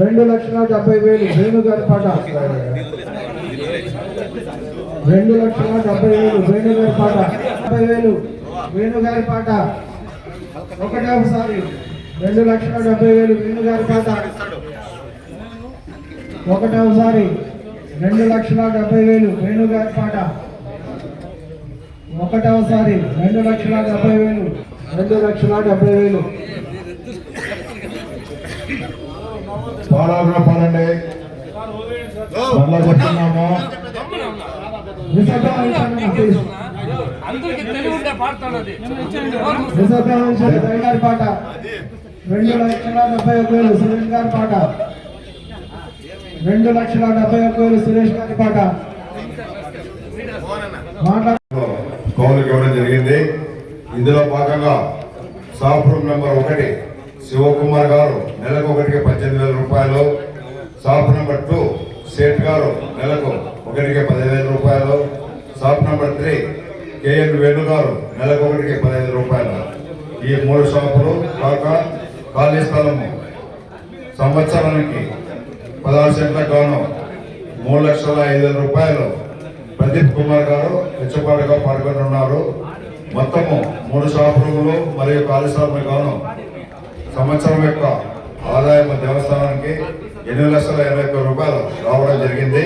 రెండు లక్షల డెబ్బై వేలు వేణుగారి పాట. రెండు లక్షల డెబ్బై వేలు వేణుగారి పాట. డెబ్బై వేలు వేణుగారి పాట. ఒకటవసారి రెండు లక్షల డెబ్బై వేలు వేణుగారి పాట. ఒకటవసారి రెండు లక్షల డెబ్బై వేలు వేణుగారి పాట. ఒకటవసారి రెండు లక్షల డెబ్బై వేలు. రెండు లక్షల డెబ్బై వేలు. పాట. రెండు లక్షల డెబ్బై ఒక వేలు సురేష్ గారి పాట. రెండు లక్షల డెబ్బై ఒక వేలు సురేష్ గారి పాట. కౌలుకి ఇవ్వడం జరిగింది. ఇందులో భాగంగా సాఫ్ రూమ్ నెంబర్ ఒకటి. శివకుమార్ గారు నెలకు ఒకటికి పద్దెనిమిది వేల రూపాయలు. షాప్ నెంబర్ టూ సేట్ గారు నెలకు ఒకటికి పదిహేను వేల రూపాయలు. Shop number three KN Venu garu నెలకు ఒకటికి పదిహేను రూపాయలు. ఈ మూడు షాపులు కాక ఖాళీ స్థలము. సంవత్సరానికి పదహారు సెంట్ల గాను మూడు లక్షల ఐదు వేల రూపాయలు. ప్రదీప్ కుమార్ గారు హెచ్చుపాటుగా పాల్గొని ఉన్నారు మొత్తము మూడు షాప్ రూములు మరియు ఖాళీ షాపులు గాను సంవత్సరం యొక్క ఆదాయం దేవస్థానానికి ఎనిమిది లక్షల ఎనభై ఒక్క రూపాయలు రావడం జరిగింది.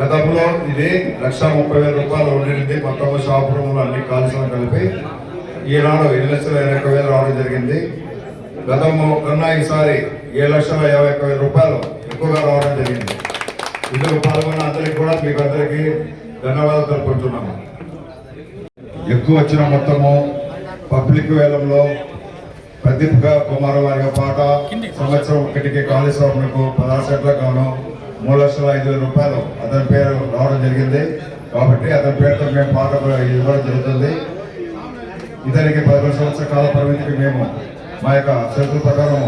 గతంలో ఇది లక్ష ముప్పై వేల రూపాయలు ఉండింది. మొత్తం షాప్ రూమ్లు అన్ని కాల్సిన కలిపి ఈనాడు ఎనిమిది లక్షల ఎనభై ఒక్క వేలు రావడం జరిగింది. గతము కన్నా ఈసారి ఏడు లక్షల యాభై ఒక్క వేల రూపాయలు ఎక్కువగా రావడం జరిగింది. ఇందుకు పాల్గొన్న అందరికి కూడా మీకు అందరికీ ధన్యవాదాలు తెలుపుకుంటున్నాము. ఎక్కువ వచ్చిన మొత్తము పబ్లిక్ వేలంలో ప్రదీప్ గా- కుమార్ వారి పాట సంవత్సరం ఒకటికి కాళేశ్వరంకు పదహారు సెంట్లకు గాను మూడు లక్షల ఐదు వేల రూపాయలు అతని పేరు రావడం జరిగింది. కాబట్టి అతని పేరుతో మేము పాట ఇవ్వడం జరుగుతుంది. ఇతనికి పదకొండు సంవత్సరాల కాల పరిమితికి మేము మా యొక్క షరతుల ప్రకారం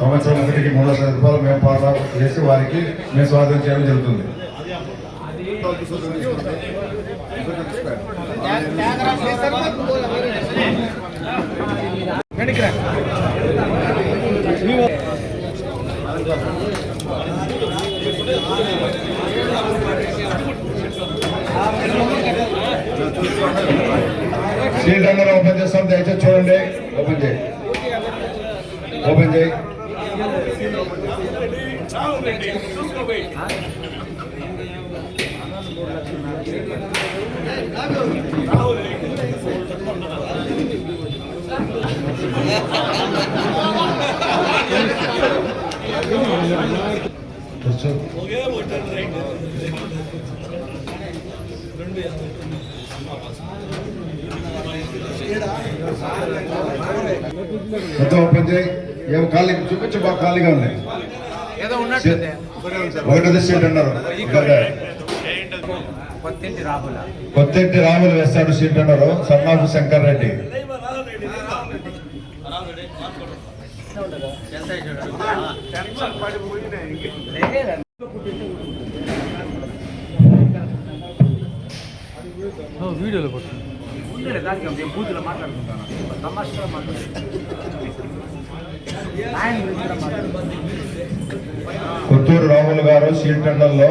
సంవత్సరం ఒకటికి మూడు లక్షల రూపాయలు మేము పాట చేసి వారికి మేము స్వాధీనం చేయడం జరుగుతుంది. సీట్ అందరూ ఓపెన్ చేస్తాం దయచేసి చూడండి. ఓపెన్ చేయి. ఓపెన్ చేయి. మొత్తం ఓపెన్ చేయి. ఏం ఖాళీ చూపించు బాగా ఖాళీగా ఉన్నాయి ఏదో ఉన్నట్టుంది. ఒకటి సీట్ అన్నారు కొత్తింటి రాములు వేస్తాడు సీట్ అన్నారు సన్నాపు శంకర్ రెడ్డి. వీడియోలో ఉండలే దానికి బూతులో మాట్లాడుకుంటాను. కొత్తూరు రాములు గారు సీట్ టెండర్లో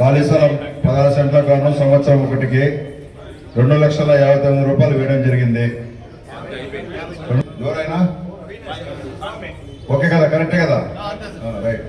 బాలిసలం పదహారు సెంట్ల గాను సంవత్సరం ఒకటికి రెండు లక్షల యాభై తొమ్మిది రూపాయలు వేయడం జరిగింది. ఎవరైనా ఓకే కదా కరెక్ట్ కదా? రైట్